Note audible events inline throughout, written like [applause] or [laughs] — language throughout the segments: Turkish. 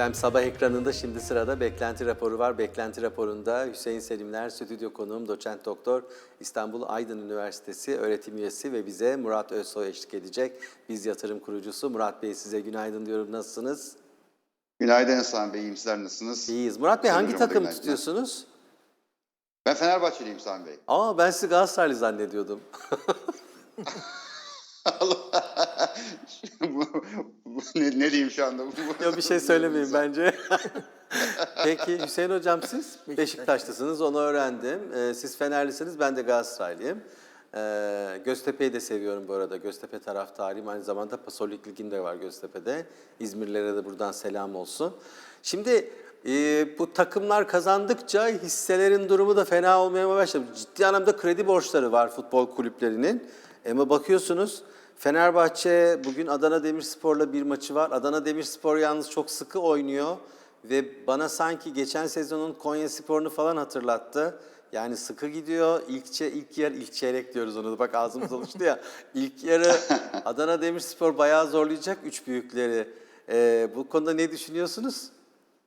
Efendim sabah ekranında şimdi sırada beklenti raporu var. Beklenti raporunda Hüseyin Selimler, stüdyo konuğum, doçent doktor, İstanbul Aydın Üniversitesi öğretim üyesi ve bize Murat Özsoy eşlik edecek. Biz yatırım kurucusu. Murat Bey size günaydın diyorum. Nasılsınız? Günaydın Hasan Bey, iyiyim sizler nasılsınız? İyiyiz. Murat Bey Sayın hangi takım günaydın. tutuyorsunuz? Ben Fenerbahçeliyim Hasan Bey. Aa ben sizi Galatasaraylı zannediyordum. [laughs] Ne, [laughs] ne diyeyim şu anda? Yok bir şey söylemeyin [laughs] bence. [laughs] Peki Hüseyin Hocam siz Beşiktaşlısınız onu öğrendim. Ee, siz Fenerlisiniz ben de Galatasaraylıyım. Ee, Göztepe'yi de seviyorum bu arada. Göztepe taraftarıyım. Aynı zamanda Pasolik Lig'im de var Göztepe'de. İzmirlilere de buradan selam olsun. Şimdi e, bu takımlar kazandıkça hisselerin durumu da fena olmaya başladı. Ciddi anlamda kredi borçları var futbol kulüplerinin. Ama bakıyorsunuz Fenerbahçe bugün Adana Demirspor'la bir maçı var. Adana Demirspor yalnız çok sıkı oynuyor ve bana sanki geçen sezonun Konya Spor'unu falan hatırlattı. Yani sıkı gidiyor. İlk, çe- ilk yer, ilk çeyrek diyoruz onu da. Bak ağzımız alıştı ya. [laughs] İlk yarı Adana Demirspor bayağı zorlayacak üç büyükleri. Ee, bu konuda ne düşünüyorsunuz?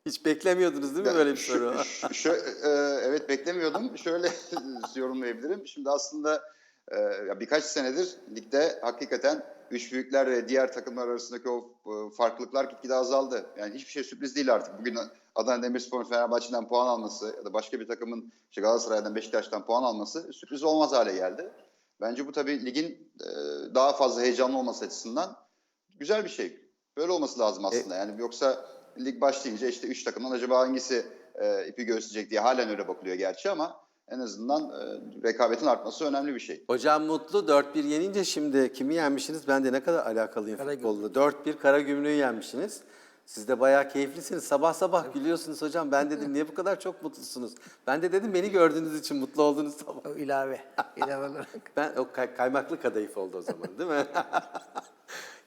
Hiç beklemiyordunuz değil mi böyle bir soru? Şu- şu- e, evet beklemiyordum. Şöyle [laughs] yorumlayabilirim. Şimdi aslında e, birkaç senedir ligde hakikaten üç büyükler ve diğer takımlar arasındaki o e, farklılıklar gitgide azaldı. Yani hiçbir şey sürpriz değil artık. Bugün Adana Demirspor'un Fenerbahçe'den puan alması ya da başka bir takımın işte Galatasaray'dan Beşiktaş'tan puan alması sürpriz olmaz hale geldi. Bence bu tabii ligin e, daha fazla heyecanlı olması açısından güzel bir şey. Böyle olması lazım aslında. Yani yoksa lig başlayınca işte üç takımdan acaba hangisi e, ipi gösterecek diye halen öyle bakılıyor gerçi ama en azından e, rekabetin artması önemli bir şey. Hocam Mutlu 4-1 yenince şimdi kimi yenmişsiniz? Ben de ne kadar alakalıyım futbolda. 4-1 Karagümrük'ü yenmişsiniz. Siz de bayağı keyiflisiniz. Sabah sabah gülüyorsunuz hocam. Ben dedim niye bu kadar çok mutlusunuz? Ben de dedim beni gördüğünüz için mutlu oldunuz sabah. O ilave. ilave olarak. [laughs] Ben o kay- kaymaklı kadayıf oldu o zaman değil mi? [laughs]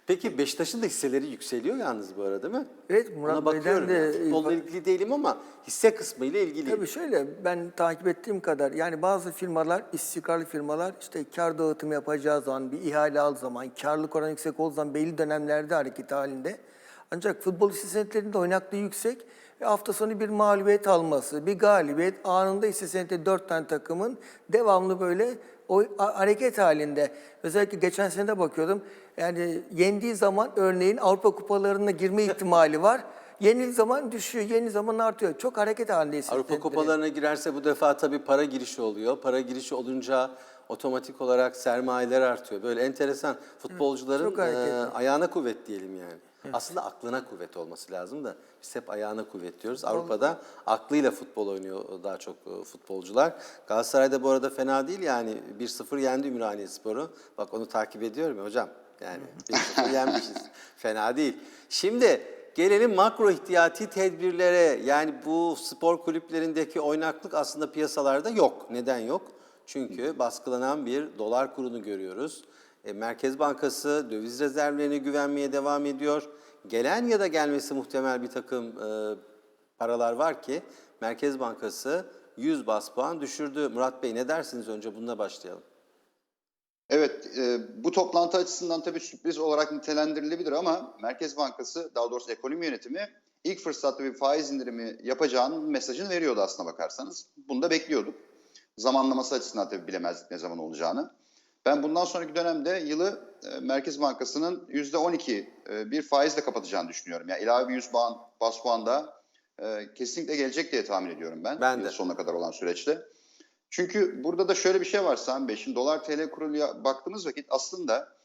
Peki Beşiktaş'ın da hisseleri yükseliyor yalnız bu arada değil mi? Evet, Murat Ona Bey'den de-. Futbolla ilgili değilim ama hisse kısmı ile ilgiliyim. Tabii şöyle ben takip ettiğim kadar yani bazı firmalar istikrarlı firmalar işte kar dağıtımı yapacağı zaman bir ihale al zaman karlılık oranı yüksek olduğu zaman belli dönemlerde hareket halinde. Ancak futbol hisse senetlerinde oynaklığı yüksek ve hafta sonu bir mağlubiyet alması, bir galibiyet anında hisse senetleri dört tane takımın devamlı böyle o hareket halinde. Özellikle geçen sene de bakıyordum. Yani yendiği zaman örneğin Avrupa kupalarına girme ihtimali var. Yenildiği zaman düşüyor, yeni zaman artıyor. Çok hareket halindeyiz. Avrupa kupalarına girerse bu defa tabii para girişi oluyor. Para girişi olunca otomatik olarak sermayeler artıyor. Böyle enteresan futbolcuların e, ayağına kuvvet diyelim yani. Aslında aklına kuvvet olması lazım da biz hep ayağına kuvvet diyoruz. Avrupa'da aklıyla futbol oynuyor daha çok e, futbolcular. Galatasaray'da bu arada fena değil yani 1-0 yendi Ümraniyespor'u. Bak onu takip ediyorum hocam. Yani 1-0 yenmişiz. Fena değil. Şimdi Gelelim makro ihtiyati tedbirlere. Yani bu spor kulüplerindeki oynaklık aslında piyasalarda yok. Neden yok? Çünkü baskılanan bir dolar kurunu görüyoruz. E, Merkez Bankası döviz rezervlerine güvenmeye devam ediyor. Gelen ya da gelmesi muhtemel bir takım e, paralar var ki Merkez Bankası 100 bas puan düşürdü. Murat Bey ne dersiniz önce bununla başlayalım. Evet, e, bu toplantı açısından tabii sürpriz olarak nitelendirilebilir ama Merkez Bankası, daha doğrusu ekonomi yönetimi ilk fırsatta bir faiz indirimi yapacağının mesajını veriyordu aslına bakarsanız. Bunu da bekliyorduk. Zamanlaması açısından tabii bilemezdik ne zaman olacağını. Ben bundan sonraki dönemde yılı e, Merkez Bankası'nın %12 e, bir faizle kapatacağını düşünüyorum. Yani ilave bir 100 puan, bas puan da e, kesinlikle gelecek diye tahmin ediyorum ben. Ben de. Yıl sonuna kadar olan süreçte. Çünkü burada da şöyle bir şey var Sami Bey. Şimdi dolar TL kuruluya baktığımız vakit aslında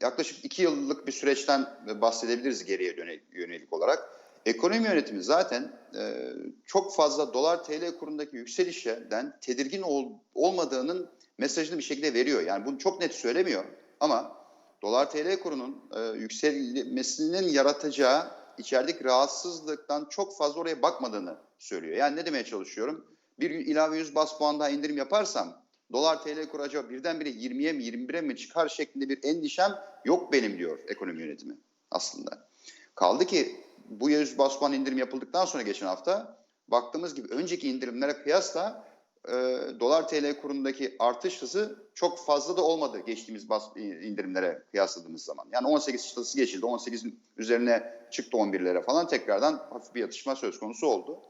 yaklaşık iki yıllık bir süreçten bahsedebiliriz geriye yönelik olarak. Ekonomi yönetimi zaten e, çok fazla dolar TL kurundaki yükselişten tedirgin ol- olmadığının mesajını bir şekilde veriyor. Yani bunu çok net söylemiyor ama dolar TL kurunun e, yükselmesinin yaratacağı içerideki rahatsızlıktan çok fazla oraya bakmadığını söylüyor. Yani ne demeye çalışıyorum? Bir ilave 100 bas puan daha indirim yaparsam dolar TL kuru acaba birdenbire 20'ye mi 21'e mi çıkar şeklinde bir endişem yok benim diyor ekonomi yönetimi aslında. Kaldı ki bu 100 bas puan indirim yapıldıktan sonra geçen hafta baktığımız gibi önceki indirimlere kıyasla e, dolar TL kurundaki artış hızı çok fazla da olmadı geçtiğimiz bas, indirimlere kıyasladığımız zaman. Yani 18 çıtası geçildi. 18'in üzerine çıktı 11'lere falan tekrardan hafif bir yatışma söz konusu oldu.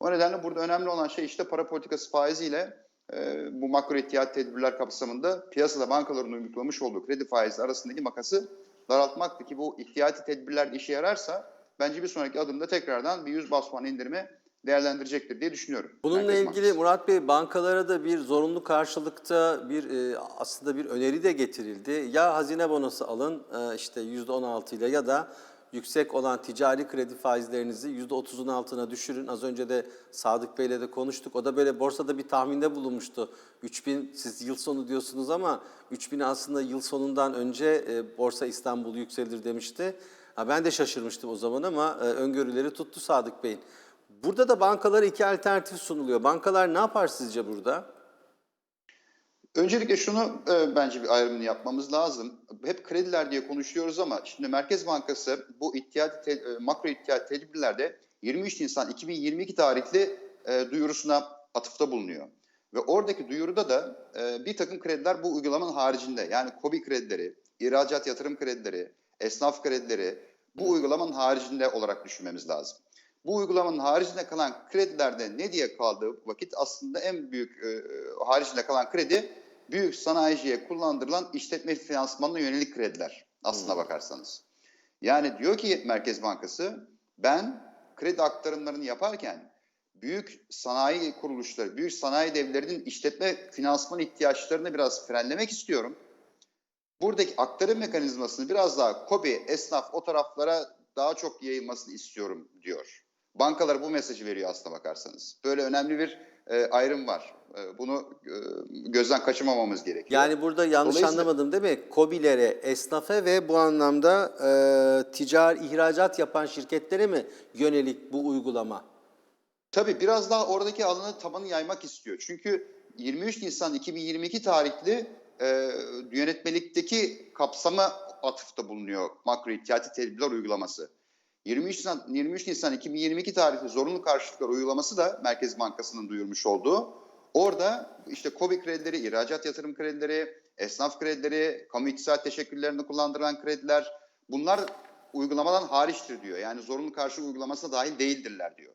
O nedenle burada önemli olan şey işte para politikası faiziyle e, bu makro ihtiyat tedbirler kapsamında piyasada bankaların uygulamış olduğu kredi faizi arasındaki makası daraltmaktı ki bu ihtiyati tedbirler işe yararsa bence bir sonraki adımda tekrardan bir 100 bas puan indirimi değerlendirecektir diye düşünüyorum. Bununla Merkez ilgili Bankası. Murat Bey bankalara da bir zorunlu karşılıkta bir e, aslında bir öneri de getirildi. Ya hazine bonosu alın e, işte %16 ile ya da yüksek olan ticari kredi faizlerinizi %30'un altına düşürün. Az önce de Sadık Bey'le de konuştuk. O da böyle borsada bir tahminde bulunmuştu. 3000 siz yıl sonu diyorsunuz ama 3000 aslında yıl sonundan önce e, Borsa İstanbul yükselir demişti. Ha, ben de şaşırmıştım o zaman ama e, öngörüleri tuttu Sadık Bey'in. Burada da bankalara iki alternatif sunuluyor. Bankalar ne yapar sizce burada? Öncelikle şunu e, bence bir ayrımını yapmamız lazım. Hep krediler diye konuşuyoruz ama şimdi Merkez Bankası bu ihtiyat te- e, makro ihtiyat tedbirlerde 23 Nisan 2022 tarihli e, duyurusuna atıfta bulunuyor. Ve oradaki duyuruda da e, bir takım krediler bu uygulamanın haricinde yani KOBİ kredileri, ihracat yatırım kredileri, esnaf kredileri bu uygulamanın haricinde olarak düşünmemiz lazım. Bu uygulamanın haricinde kalan kredilerde ne diye kaldığı vakit aslında en büyük e, haricinde kalan kredi büyük sanayiciye kullandırılan işletme finansmanına yönelik krediler aslına bakarsanız. Yani diyor ki Merkez Bankası ben kredi aktarımlarını yaparken büyük sanayi kuruluşları, büyük sanayi devlerinin işletme finansman ihtiyaçlarını biraz frenlemek istiyorum. Buradaki aktarım mekanizmasını biraz daha KOBİ, esnaf o taraflara daha çok yayılmasını istiyorum diyor. Bankalar bu mesajı veriyor aslına bakarsanız. Böyle önemli bir e, ayrım var. E, bunu e, gözden kaçırmamamız gerekiyor. Yani burada yanlış anlamadım değil mi? KOBİ'lere, esnafa ve bu anlamda e, ticari ihracat yapan şirketlere mi yönelik bu uygulama? Tabii biraz daha oradaki alanı tabanı yaymak istiyor. Çünkü 23 Nisan 2022 tarihli e, yönetmelikteki kapsama atıfta bulunuyor makro ihtiyati tedbirler uygulaması. 23 Nisan, 23 Nisan 2022 tarihli zorunlu karşılıklar uygulaması da Merkez Bankası'nın duyurmuş olduğu. Orada işte KOBİ kredileri, ihracat yatırım kredileri, esnaf kredileri, kamu iktisat teşekkürlerinde kullandırılan krediler bunlar uygulamadan hariçtir diyor. Yani zorunlu karşılık uygulamasına dahil değildirler diyor.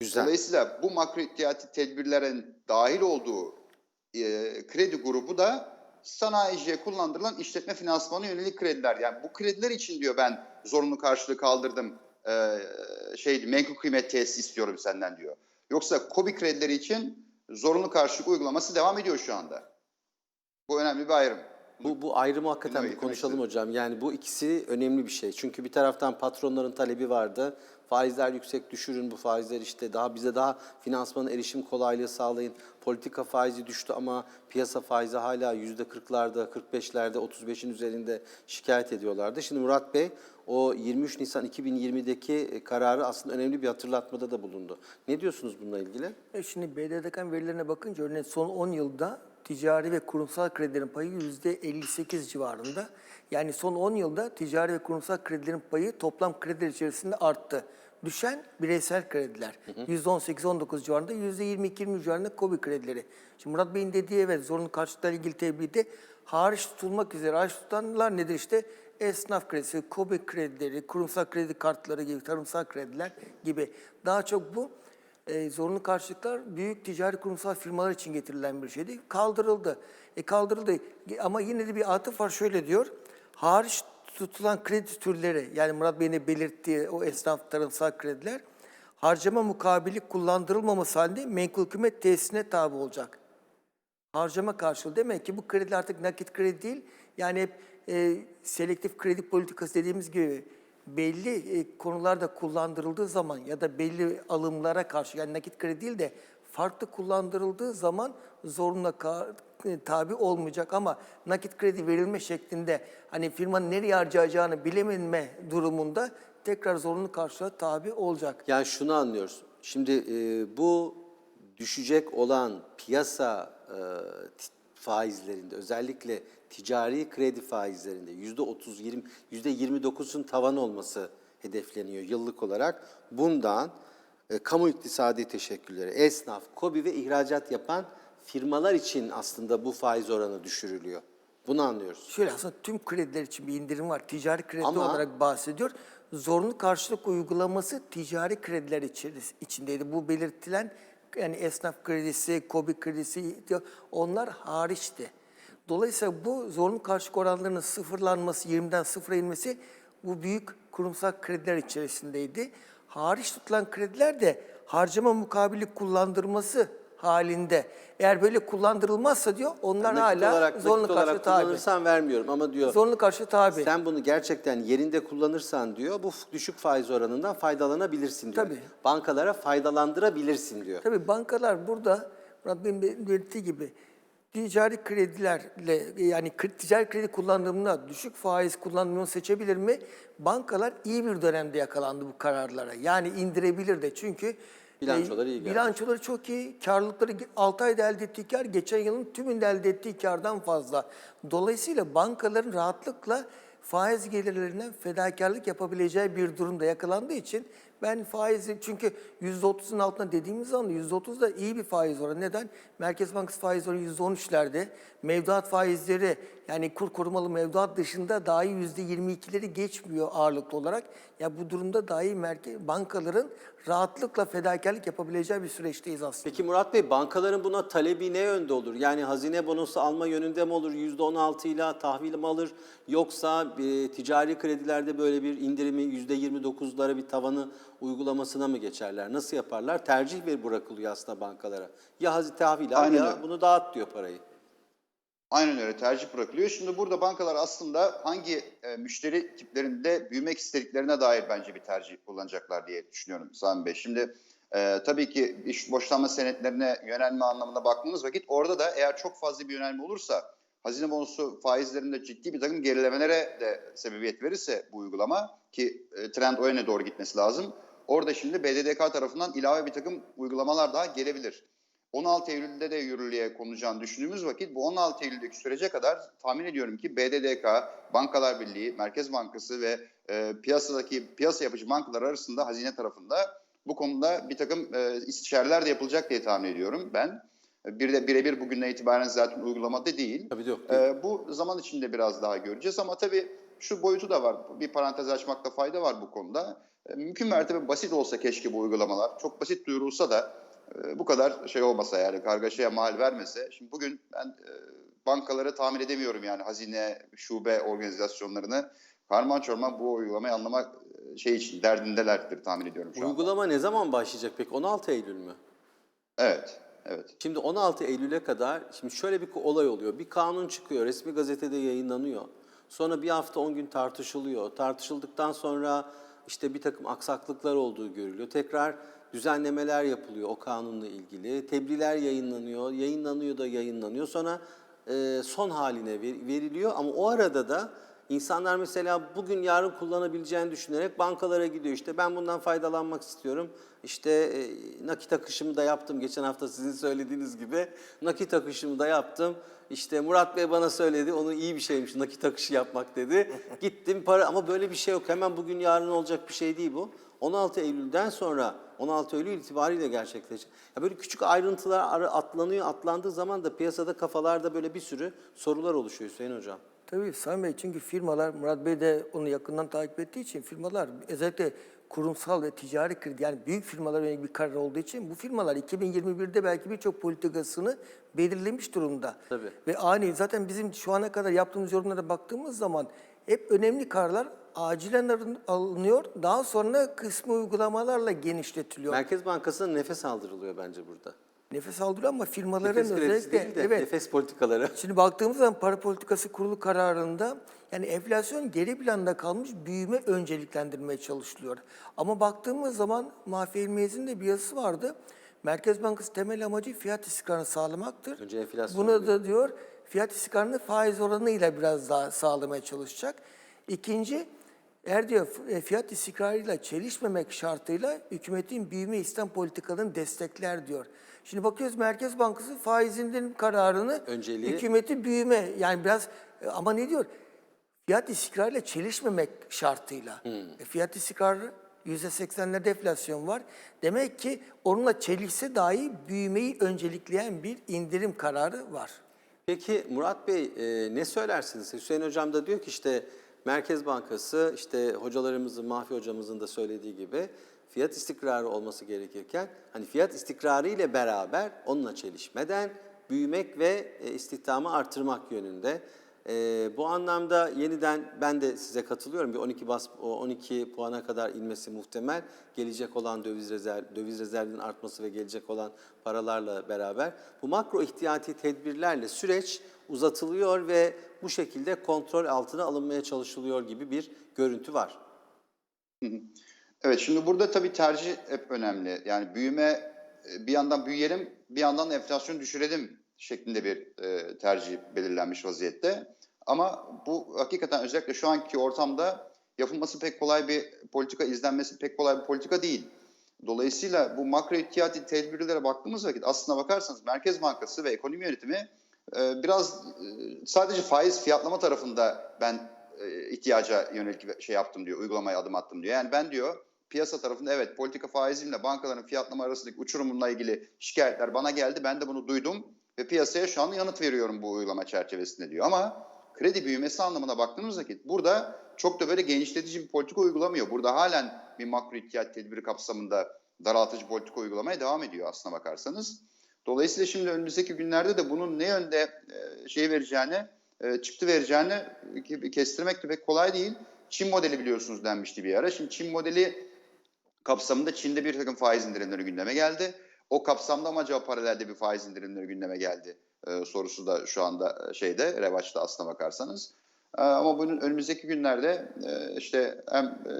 Güzel. Dolayısıyla bu makro ihtiyati tedbirlerin dahil olduğu e, kredi grubu da sanayiciye kullandırılan işletme finansmanı yönelik krediler. Yani bu krediler için diyor ben zorunlu karşılığı kaldırdım. E, şey menkul kıymet tesis istiyorum senden diyor. Yoksa KOBİ kredileri için zorunlu karşılık uygulaması devam ediyor şu anda. Bu önemli bir ayrım. Bu, bu ayrımı hakikaten bir konuşalım hocam. Yani bu ikisi önemli bir şey. Çünkü bir taraftan patronların talebi vardı. Faizler yüksek düşürün bu faizler işte daha bize daha finansmana erişim kolaylığı sağlayın. Politika faizi düştü ama piyasa faizi hala yüzde 40'larda, 45'lerde, 35'in üzerinde şikayet ediyorlardı. Şimdi Murat Bey o 23 Nisan 2020'deki kararı aslında önemli bir hatırlatmada da bulundu. Ne diyorsunuz bununla ilgili? E şimdi BDDK'nın verilerine bakınca örneğin son 10 yılda ticari ve kurumsal kredilerin payı %58 civarında. Yani son 10 yılda ticari ve kurumsal kredilerin payı toplam krediler içerisinde arttı. Düşen bireysel krediler. %18-19 civarında, %22-20 civarında KOBİ kredileri. Şimdi Murat Bey'in dediği evet zorunlu karşılıklarla ilgili tebliğde hariç tutulmak üzere hariç tutanlar nedir işte? Esnaf kredisi, KOBİ kredileri, kurumsal kredi kartları gibi, tarımsal krediler gibi. Daha çok bu e, zorunlu karşılıklar büyük ticari kurumsal firmalar için getirilen bir şeydi. Kaldırıldı. E kaldırıldı ama yine de bir atıf var şöyle diyor. Hariç tutulan kredi türleri yani Murat Bey'in belirttiği o esnaf tarımsal krediler harcama mukabili kullandırılmaması halinde menkul kıymet tesisine tabi olacak. Harcama karşılığı demek ki bu kredi artık nakit kredi değil. Yani hep e, selektif kredi politikası dediğimiz gibi belli e, konularda kullandırıldığı zaman ya da belli alımlara karşı yani nakit kredi değil de farklı kullandırıldığı zaman zorunla e, tabi olmayacak ama nakit kredi verilme şeklinde hani firmanın nereye harcayacağını bilememe durumunda tekrar zorunlu karşılığa tabi olacak. Yani şunu anlıyoruz. Şimdi e, bu düşecek olan piyasa e, faizlerinde özellikle ticari kredi faizlerinde yüzde 30 20 yüzde 29'un tavan olması hedefleniyor yıllık olarak. Bundan e, kamu iktisadi teşekkülleri, esnaf, kobi ve ihracat yapan firmalar için aslında bu faiz oranı düşürülüyor. Bunu anlıyoruz. Şöyle aslında tüm krediler için bir indirim var. Ticari kredi Ama- olarak bahsediyor. Zorunlu karşılık uygulaması ticari krediler içeris- içindeydi. Bu belirtilen yani esnaf kredisi, kobi kredisi diyor, onlar hariçti. Dolayısıyla bu zorunlu karşılık oranlarının sıfırlanması, 20'den sıfıra inmesi bu büyük kurumsal krediler içerisindeydi. Hariç tutulan krediler de harcama mukabili kullandırması halinde. Eğer böyle kullandırılmazsa diyor onlar Nakit hala olarak, zorunlu nakit karşılık olarak tabi. kullanırsan vermiyorum ama diyor Zorunlu karşılık tabi. sen bunu gerçekten yerinde kullanırsan diyor bu düşük faiz oranından faydalanabilirsin diyor. Tabii. Bankalara faydalandırabilirsin diyor. Tabii bankalar burada Murat Bey'in be- belirttiği gibi ticari kredilerle yani ticari kredi kullandığında düşük faiz kullanımını seçebilir mi? Bankalar iyi bir dönemde yakalandı bu kararlara. Yani indirebilir de çünkü Bilançoları iyi geldi. Bilançoları çok iyi. Karlılıkları 6 ayda elde ettiği kar geçen yılın tümünde elde ettiği kardan fazla. Dolayısıyla bankaların rahatlıkla faiz gelirlerinden fedakarlık yapabileceği bir durumda yakalandığı için ben faizi çünkü %30'un altında dediğimiz zaman %30 da iyi bir faiz oranı. Neden? Merkez Bankası faiz oranı %13'lerde. Mevduat faizleri yani kur korumalı mevduat dışında dahi %22'leri geçmiyor ağırlıklı olarak. Ya bu durumda dahi merkez bankaların rahatlıkla fedakarlık yapabileceği bir süreçteyiz aslında. Peki Murat Bey bankaların buna talebi ne yönde olur? Yani hazine bonosu alma yönünde mi olur? %16 ile tahvil mi alır? Yoksa e, ticari kredilerde böyle bir indirimi %29'lara bir tavanı uygulamasına mı geçerler? Nasıl yaparlar? Tercih ver bırakılıyor aslında bankalara. Ya hazine tahvil al ya bunu dağıt diyor parayı. Aynen öyle tercih bırakılıyor. Şimdi burada bankalar aslında hangi e, müşteri tiplerinde büyümek istediklerine dair bence bir tercih kullanacaklar diye düşünüyorum Sami Bey. Şimdi e, tabii ki iş boşlanma senetlerine yönelme anlamına baktığınız vakit orada da eğer çok fazla bir yönelme olursa hazine bonusu faizlerinde ciddi bir takım gerilemelere de sebebiyet verirse bu uygulama ki e, trend o yöne doğru gitmesi lazım. Orada şimdi BDDK tarafından ilave bir takım uygulamalar daha gelebilir. 16 Eylül'de de yürürlüğe konacağını düşündüğümüz vakit bu 16 Eylül'deki sürece kadar tahmin ediyorum ki BDDK, Bankalar Birliği, Merkez Bankası ve e, piyasadaki piyasa yapıcı bankalar arasında hazine tarafında bu konuda bir takım e, istişareler de yapılacak diye tahmin ediyorum ben. Bir de birebir bugünden itibaren zaten uygulamada değil. Tabii yok, değil. E, bu zaman içinde biraz daha göreceğiz ama tabii şu boyutu da var. Bir parantez açmakta fayda var bu konuda. E, mümkün mertebe basit olsa keşke bu uygulamalar. Çok basit duyurulsa da e, bu kadar şey olmasa yani kargaşaya mal vermese. Şimdi bugün ben e, bankaları tahmin edemiyorum yani hazine, şube organizasyonlarını. Karman çorman bu uygulamayı anlamak e, şey için derdindelerdir tahmin ediyorum şu. Uygulama ne zaman başlayacak peki? 16 Eylül mü? Evet, evet. Şimdi 16 Eylül'e kadar şimdi şöyle bir olay oluyor. Bir kanun çıkıyor, resmi gazetede yayınlanıyor. Sonra bir hafta 10 gün tartışılıyor. Tartışıldıktan sonra işte bir takım aksaklıklar olduğu görülüyor. Tekrar düzenlemeler yapılıyor o kanunla ilgili. Tebliğler yayınlanıyor, yayınlanıyor da yayınlanıyor. Sonra e, son haline ver- veriliyor ama o arada da insanlar mesela bugün yarın kullanabileceğini düşünerek bankalara gidiyor. İşte ben bundan faydalanmak istiyorum. İşte e, nakit akışımı da yaptım. Geçen hafta sizin söylediğiniz gibi nakit akışımı da yaptım. İşte Murat Bey bana söyledi. Onun iyi bir şeymiş nakit akışı yapmak dedi. Gittim para ama böyle bir şey yok. Hemen bugün yarın olacak bir şey değil bu. 16 Eylül'den sonra 16 Eylül itibariyle gerçekleşecek. Ya böyle küçük ayrıntılar atlanıyor. Atlandığı zaman da piyasada kafalarda böyle bir sürü sorular oluşuyor Hüseyin Hocam. Tabii Sami Bey çünkü firmalar, Murat Bey de onu yakından takip ettiği için firmalar özellikle kurumsal ve ticari kredi yani büyük firmalara yönelik bir karar olduğu için bu firmalar 2021'de belki birçok politikasını belirlemiş durumda. Tabii. Ve ani zaten bizim şu ana kadar yaptığımız yorumlara baktığımız zaman hep önemli kararlar acilen alın- alınıyor. Daha sonra kısmı uygulamalarla genişletiliyor. Merkez Bankası'na nefes aldırılıyor bence burada. Nefes aldırıyor ama firmaların Nefes özellikle değil de evet nefes politikaları. [laughs] Şimdi baktığımız zaman para politikası kurulu kararında yani enflasyon geri planda kalmış büyüme önceliklendirmeye çalışılıyor. Ama baktığımız zaman Mahfi İlmiyez'in de bir yazısı vardı. Merkez Bankası temel amacı fiyat istikrarını sağlamaktır. Önce enflasyon Buna da diyor fiyat istikrarını faiz oranıyla biraz daha sağlamaya çalışacak. İkinci, eğer diyor e, fiyat istikrarıyla çelişmemek şartıyla hükümetin büyüme İslam politikalarını destekler diyor. Şimdi bakıyoruz Merkez Bankası faiz indirim kararını Önceliği- hükümeti büyüme yani biraz e, ama ne diyor? Fiyat istikrarıyla çelişmemek şartıyla. E, fiyat istikrarı %80'lerde enflasyon var. Demek ki onunla çelişse dahi büyümeyi öncelikleyen bir indirim kararı var. Peki Murat Bey e, ne söylersiniz? Hüseyin Hocam da diyor ki işte Merkez Bankası işte hocalarımızın, Mahfi hocamızın da söylediği gibi fiyat istikrarı olması gerekirken hani fiyat istikrarı ile beraber onunla çelişmeden büyümek ve e, istihdamı artırmak yönünde. E, bu anlamda yeniden ben de size katılıyorum. Bir 12 bas o 12 puana kadar inmesi muhtemel. Gelecek olan döviz rezerv döviz rezervinin artması ve gelecek olan paralarla beraber bu makro ihtiyati tedbirlerle süreç uzatılıyor ve bu şekilde kontrol altına alınmaya çalışılıyor gibi bir görüntü var. [laughs] Evet şimdi burada tabii tercih hep önemli. Yani büyüme e, bir yandan büyüyelim bir yandan enflasyonu düşürelim şeklinde bir e, tercih belirlenmiş vaziyette. Ama bu hakikaten özellikle şu anki ortamda yapılması pek kolay bir politika, izlenmesi pek kolay bir politika değil. Dolayısıyla bu makro ihtiyati tedbirlere baktığımız vakit aslına bakarsanız Merkez Bankası ve ekonomi yönetimi e, biraz e, sadece faiz fiyatlama tarafında ben e, ihtiyaca yönelik şey yaptım diyor, uygulamaya adım attım diyor. Yani ben diyor piyasa tarafında evet politika faizimle bankaların fiyatlama arasındaki uçurumunla ilgili şikayetler bana geldi. Ben de bunu duydum ve piyasaya şu an yanıt veriyorum bu uygulama çerçevesinde diyor. Ama kredi büyümesi anlamına baktığımız vakit burada çok da böyle genişletici bir politika uygulamıyor. Burada halen bir makro ihtiyat tedbiri kapsamında daraltıcı politika uygulamaya devam ediyor aslına bakarsanız. Dolayısıyla şimdi önümüzdeki günlerde de bunun ne yönde e, şey vereceğini, e, çıktı vereceğini kestirmek de pek kolay değil. Çin modeli biliyorsunuz denmişti bir ara. Şimdi Çin modeli kapsamında Çin'de bir takım faiz indirimleri gündeme geldi. O kapsamda mı acaba paralelde bir faiz indirimleri gündeme geldi e, sorusu da şu anda şeyde revaçta aslına bakarsanız. E, ama bunun önümüzdeki günlerde e, işte hem e,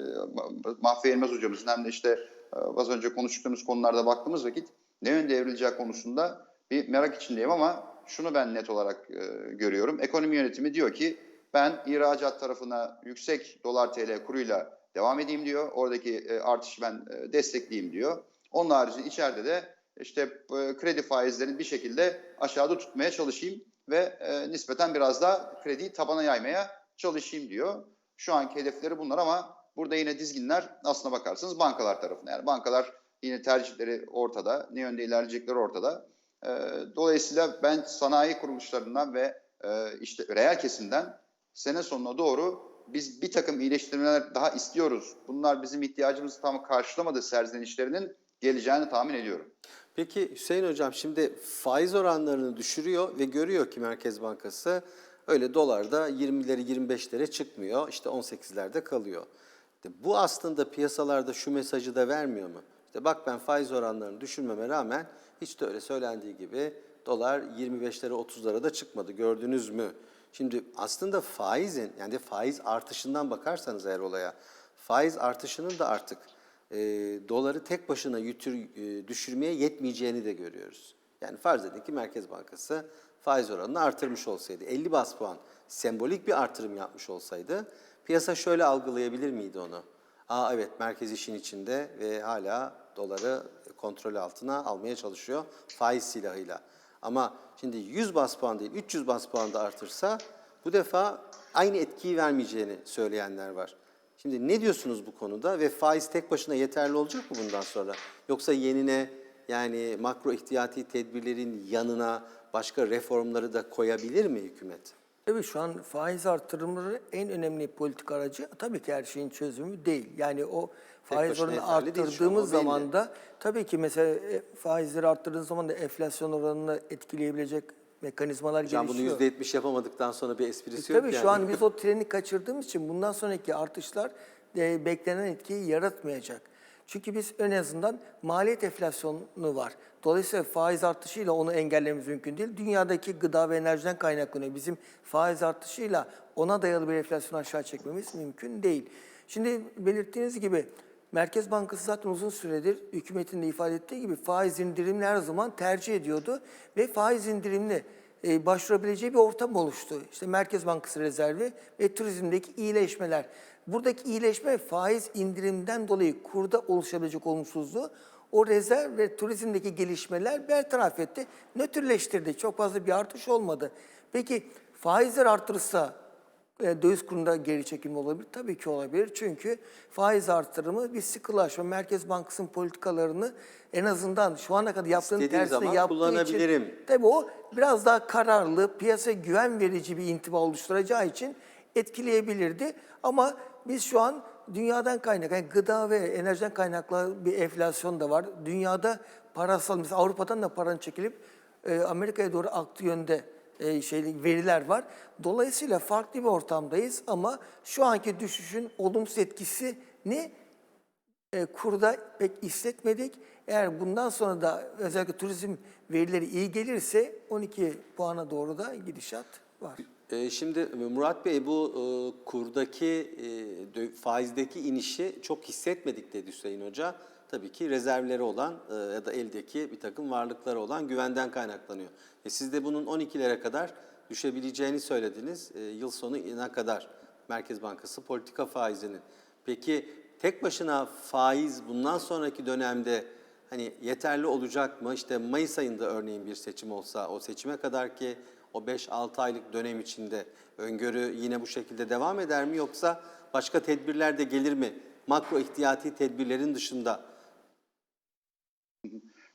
Mahfi Elmez hocamızın hem de işte e, az önce konuştuğumuz konularda baktığımız vakit ne yönde evrileceği konusunda bir merak içindeyim ama şunu ben net olarak e, görüyorum. Ekonomi yönetimi diyor ki ben ihracat tarafına yüksek dolar TL kuruyla devam edeyim diyor. Oradaki e, artışı ben e, destekleyeyim diyor. Onun haricinde içeride de işte e, kredi faizlerini bir şekilde aşağıda tutmaya çalışayım ve e, nispeten biraz daha krediyi tabana yaymaya çalışayım diyor. Şu anki hedefleri bunlar ama burada yine dizginler aslına bakarsanız bankalar tarafına. Yani bankalar yine tercihleri ortada, ne yönde ilerleyecekleri ortada. E, dolayısıyla ben sanayi kuruluşlarından ve e, işte reel kesimden sene sonuna doğru biz bir takım iyileştirmeler daha istiyoruz. Bunlar bizim ihtiyacımızı tam karşılamadı serzenişlerinin geleceğini tahmin ediyorum. Peki Hüseyin Hocam şimdi faiz oranlarını düşürüyor ve görüyor ki Merkez Bankası öyle dolarda 20'leri 25'lere çıkmıyor. işte 18'lerde kalıyor. Bu aslında piyasalarda şu mesajı da vermiyor mu? İşte bak ben faiz oranlarını düşürmeme rağmen hiç de öyle söylendiği gibi dolar 25'lere 30'lara da çıkmadı. Gördünüz mü? Şimdi aslında faizin yani faiz artışından bakarsanız eğer olaya faiz artışının da artık e, doları tek başına yütür, e, düşürmeye yetmeyeceğini de görüyoruz. Yani farz edin ki Merkez Bankası faiz oranını artırmış olsaydı, 50 bas puan sembolik bir artırım yapmış olsaydı piyasa şöyle algılayabilir miydi onu? Aa evet merkez işin içinde ve hala doları kontrol altına almaya çalışıyor faiz silahıyla. Ama şimdi 100 bas puan değil 300 bas puan da artırsa bu defa aynı etkiyi vermeyeceğini söyleyenler var. Şimdi ne diyorsunuz bu konuda ve faiz tek başına yeterli olacak mı bundan sonra? Yoksa yenine yani makro ihtiyati tedbirlerin yanına başka reformları da koyabilir mi hükümet? Tabii şu an faiz artırımları en önemli politik aracı tabii ki her şeyin çözümü değil. Yani o faiz oranını arttırdığımız zaman da tabii ki mesela e, faizleri arttırdığınız zaman da enflasyon oranını etkileyebilecek mekanizmalar Hocam gelişiyor. bunu %70 yapamadıktan sonra bir esprisi E, yok Tabii yani. şu an biz o treni kaçırdığımız için bundan sonraki artışlar e, beklenen etkiyi yaratmayacak. Çünkü biz en azından maliyet enflasyonu var. Dolayısıyla faiz artışıyla onu engellememiz mümkün değil. Dünyadaki gıda ve enerjiden kaynaklanıyor. Bizim faiz artışıyla ona dayalı bir enflasyonu aşağı çekmemiz mümkün değil. Şimdi belirttiğiniz gibi Merkez Bankası zaten uzun süredir hükümetin de ifade ettiği gibi faiz indirimini her zaman tercih ediyordu ve faiz indirimli e, başvurabileceği bir ortam oluştu. İşte Merkez Bankası rezervi ve turizmdeki iyileşmeler. Buradaki iyileşme faiz indirimden dolayı kurda oluşabilecek olumsuzluğu o rezerv ve turizmdeki gelişmeler bertaraf etti, nötrleştirdi. Çok fazla bir artış olmadı. Peki faizler artırırsa döviz kurunda geri çekilme olabilir. Tabii ki olabilir. Çünkü faiz artırımı bir sıkılaşma. Merkez Bankası'nın politikalarını en azından şu ana kadar yaptığının İstediğim tersine yaptığı kullanabilirim. için tabii o biraz daha kararlı, piyasaya güven verici bir intiba oluşturacağı için etkileyebilirdi. Ama biz şu an dünyadan kaynak, yani gıda ve enerjiden kaynaklı bir enflasyon da var. Dünyada parasal, mesela Avrupa'dan da paranın çekilip e, Amerika'ya doğru aktığı yönde e, şeyli veriler var. Dolayısıyla farklı bir ortamdayız ama şu anki düşüşün olumsuz etkisini e, kurda pek hissetmedik. Eğer bundan sonra da özellikle turizm verileri iyi gelirse 12 puana doğru da gidişat var. Ee, Şimdi Murat Bey bu e, kurdaki e, faizdeki inişi çok hissetmedik dedi Hüseyin Hoca. Tabii ki rezervleri olan e, ya da eldeki bir takım varlıkları olan güvenden kaynaklanıyor. E siz de bunun 12'lere kadar düşebileceğini söylediniz. E, Yıl sonuna kadar Merkez Bankası politika faizinin. Peki tek başına faiz bundan sonraki dönemde hani yeterli olacak mı? İşte Mayıs ayında örneğin bir seçim olsa o seçime kadar ki o 5-6 aylık dönem içinde öngörü yine bu şekilde devam eder mi yoksa başka tedbirler de gelir mi? Makro ihtiyati tedbirlerin dışında.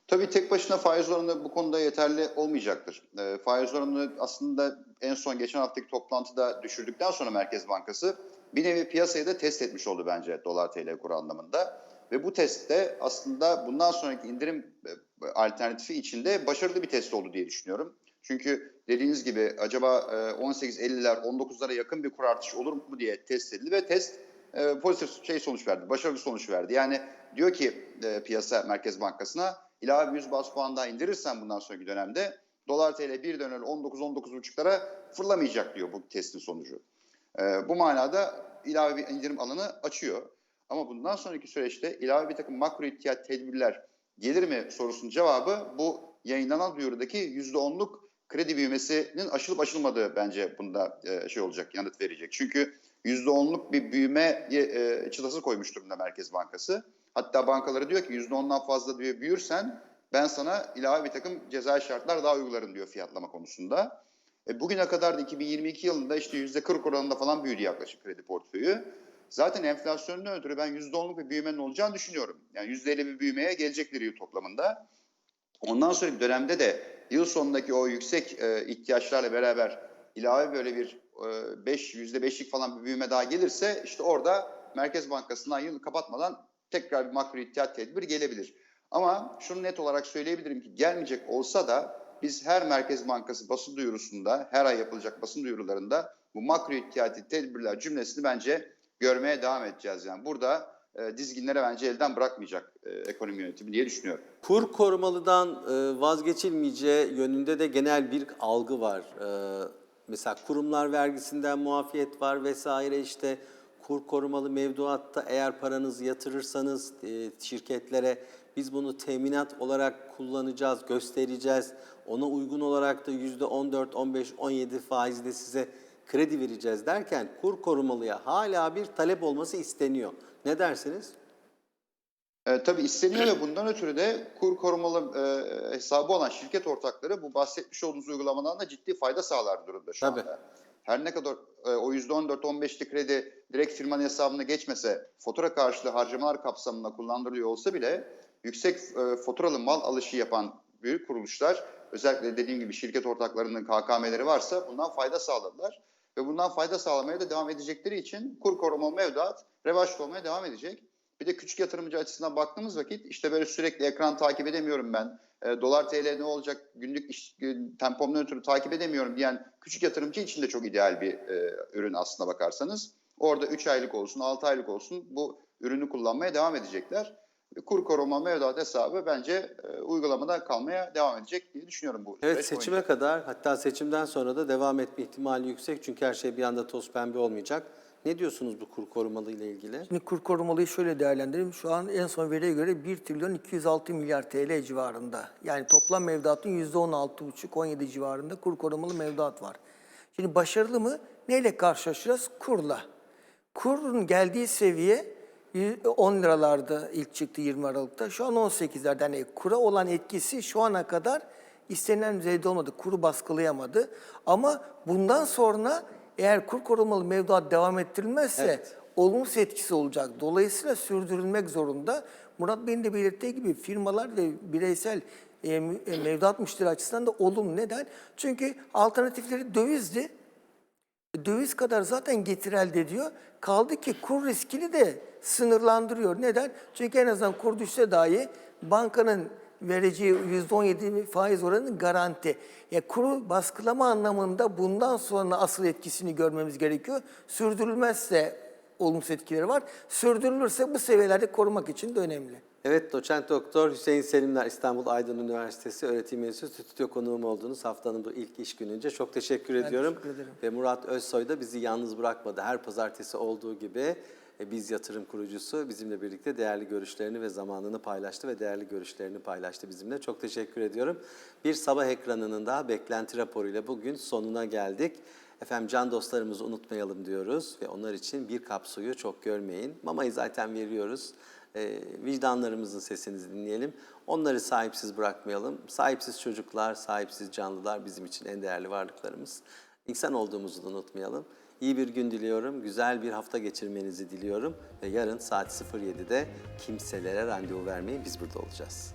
Tabii tek başına faiz oranı bu konuda yeterli olmayacaktır. E, faiz oranını aslında en son geçen haftaki toplantıda düşürdükten sonra Merkez Bankası bir nevi piyasayı da test etmiş oldu bence dolar TL kuru anlamında. Ve bu testte aslında bundan sonraki indirim e, alternatifi içinde başarılı bir test oldu diye düşünüyorum. Çünkü dediğiniz gibi acaba e, 18.50'ler 19'lara yakın bir kur artışı olur mu diye test edildi ve test e, pozitif şey sonuç verdi, başarılı sonuç verdi. Yani diyor ki e, piyasa Merkez Bankası'na ilave 100 bas puan daha indirirsen bundan sonraki dönemde dolar TL bir dönem 19-19,5'lara fırlamayacak diyor bu testin sonucu. E, bu manada ilave bir indirim alanı açıyor. Ama bundan sonraki süreçte ilave bir takım makro ihtiyat tedbirler gelir mi sorusunun cevabı bu yayınlanan duyurudaki %10'luk kredi büyümesinin aşılıp aşılmadığı bence bunda e, şey olacak, yanıt verecek. Çünkü %10'luk bir büyüme e, çıtası koymuş durumda Merkez Bankası. Hatta bankaları diyor ki %10'dan fazla diyor büyürsen ben sana ilave bir takım ceza şartlar daha uygularım diyor fiyatlama konusunda. E, bugüne kadar da 2022 yılında işte %40 oranında falan büyüdü yaklaşık kredi portföyü. Zaten enflasyonun ötürü ben %10'luk bir büyümenin olacağını düşünüyorum. Yani %50 bir büyümeye gelecektir yıl toplamında. Ondan sonraki dönemde de yıl sonundaki o yüksek e, ihtiyaçlarla beraber ilave böyle bir e, 5 %5'lik falan bir büyüme daha gelirse işte orada Merkez Bankası'ndan yılı kapatmadan tekrar bir makro ihtiyat tedbiri gelebilir. Ama şunu net olarak söyleyebilirim ki gelmeyecek olsa da biz her Merkez Bankası basın duyurusunda, her ay yapılacak basın duyurularında bu makro ihtiyati tedbirler cümlesini bence görmeye devam edeceğiz. Yani burada e, dizginlere bence elden bırakmayacak e, ekonomi yönetimi diye düşünüyorum. Kur korumalıdan e, vazgeçilmeyeceği yönünde de genel bir algı var. E, Mesela kurumlar vergisinden muafiyet var vesaire işte kur korumalı mevduatta eğer paranızı yatırırsanız e, şirketlere biz bunu teminat olarak kullanacağız, göstereceğiz. Ona uygun olarak da yüzde 14, 15, 17 faizle size kredi vereceğiz derken kur korumalıya hala bir talep olması isteniyor. Ne dersiniz? E, tabii isteniyor ve bundan ötürü de kur korumalı e, hesabı olan şirket ortakları bu bahsetmiş olduğunuz uygulamadan da ciddi fayda sağlar durumda şu Tabii. anda. Her ne kadar e, o %14-15'lik kredi direkt firmanın hesabına geçmese fatura karşılığı harcamalar kapsamında kullandırılıyor olsa bile yüksek e, faturalı mal alışı yapan büyük kuruluşlar özellikle dediğim gibi şirket ortaklarının KKM'leri varsa bundan fayda sağladılar. Ve bundan fayda sağlamaya da devam edecekleri için kur korumalı mevduat revaçta olmaya devam edecek. Bir de küçük yatırımcı açısından baktığımız vakit işte böyle sürekli ekran takip edemiyorum ben. E, dolar TL ne olacak günlük iş, gün- tempomdan ötürü takip edemiyorum diyen küçük yatırımcı için de çok ideal bir e, ürün aslına bakarsanız. Orada 3 aylık olsun 6 aylık olsun bu ürünü kullanmaya devam edecekler. Kur koruma mevduat hesabı bence e, uygulamada kalmaya devam edecek diye düşünüyorum bu Evet seçime boyunca. kadar hatta seçimden sonra da devam etme ihtimali yüksek. Çünkü her şey bir anda toz pembe olmayacak. Ne diyorsunuz bu kur korumalı ile ilgili? Şimdi kur korumalıyı şöyle değerlendirelim. Şu an en son veriye göre 1 trilyon 206 milyar TL civarında. Yani toplam mevduatın %16,5-17 civarında kur korumalı mevduat var. Şimdi başarılı mı? Neyle karşılaşacağız? Kurla. Kurun geldiği seviye 10 liralarda ilk çıktı 20 Aralık'ta. Şu an 18'lerde. Yani kura olan etkisi şu ana kadar istenilen düzeyde olmadı. Kuru baskılayamadı. Ama bundan sonra eğer kur korumalı mevduat devam ettirilmezse Evet. olumsuz etkisi olacak. Dolayısıyla sürdürülmek zorunda. Murat Bey'in de belirttiği gibi firmalar ve bireysel e, e, mevduat müşteri açısından da olumlu. Neden? Çünkü alternatifleri dövizdi. Döviz kadar zaten getir elde ediyor. Kaldı ki kur riskini de sınırlandırıyor. Neden? Çünkü en azından kur düşse dahi bankanın vereceği %17 faiz oranı garanti. Ya kuru baskılama anlamında bundan sonra asıl etkisini görmemiz gerekiyor. Sürdürülmezse olumsuz etkileri var. Sürdürülürse bu seviyelerde korumak için de önemli. Evet, doçent doktor Hüseyin Selimler İstanbul Aydın Üniversitesi öğretim üyesi stüdyo konuğum oldunuz haftanın bu ilk iş gününce. Çok teşekkür ediyorum. teşekkür ederim. Ve Murat Özsoy da bizi yalnız bırakmadı. Her pazartesi olduğu gibi biz yatırım kurucusu bizimle birlikte değerli görüşlerini ve zamanını paylaştı ve değerli görüşlerini paylaştı bizimle. Çok teşekkür ediyorum. Bir sabah ekranının daha beklenti raporuyla bugün sonuna geldik. Efendim can dostlarımızı unutmayalım diyoruz ve onlar için bir kap suyu çok görmeyin. Mamayı zaten veriyoruz. E, vicdanlarımızın sesini dinleyelim. Onları sahipsiz bırakmayalım. Sahipsiz çocuklar, sahipsiz canlılar bizim için en değerli varlıklarımız. İnsan olduğumuzu da unutmayalım. İyi bir gün diliyorum, güzel bir hafta geçirmenizi diliyorum ve yarın saat 07'de kimselere randevu vermeyin biz burada olacağız.